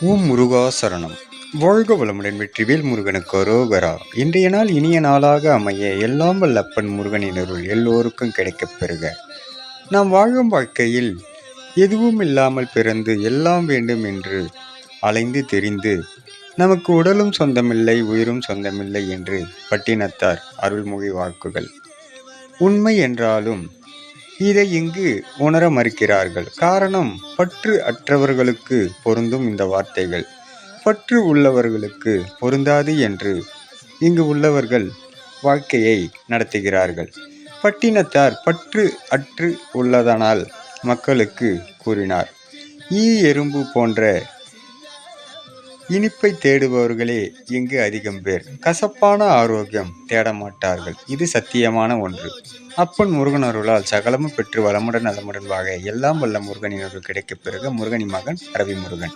ஓம் முருகா சரணம். வாழ்க வளமுடன் வெற்றிவேல் முருகனுக்கு ரோகரா இன்றைய நாள் இனிய நாளாக அமைய எல்லாம் வல்லப்பன் முருகனின் அருள் எல்லோருக்கும் கிடைக்கப் பெறுக. நாம் வாழும் வாழ்க்கையில் எதுவும் இல்லாமல் பிறந்து எல்லாம் வேண்டும் என்று அலைந்து தெரிந்து நமக்கு உடலும் சொந்தமில்லை உயிரும் சொந்தமில்லை என்று பட்டினத்தார் அருள்மொழி வாக்குகள். உண்மை என்றாலும் இதை இங்கு உணர மறுக்கிறார்கள். காரணம் பற்று அற்றவர்களுக்கு பொருந்தும் இந்த வார்த்தைகள். பற்று உள்ளவர்களுக்கு பொருந்தாது என்று இங்கு உள்ளவர்கள் வாழ்க்கையை நடத்துகிறார்கள். பட்டினத்தார் பற்று அற்று உள்ளதனால் மக்களுக்கு கூறினார். ஈ எறும்பு போன்ற இனிப்பை தேடுபவர்களே இங்கு அதிகம் பேர். கசப்பான ஆரோக்கியம் தேடமாட்டார்கள். இது சத்தியமான ஒன்று. அப்பன் முருகன் அருளால் சகலமும் பெற்று வளமுடன் நலமுடன் வாக எல்லாம் வல்ல முருகனின் அருள் கிடைக்க பிறகு. முருகனி மகன் ரவி முருகன்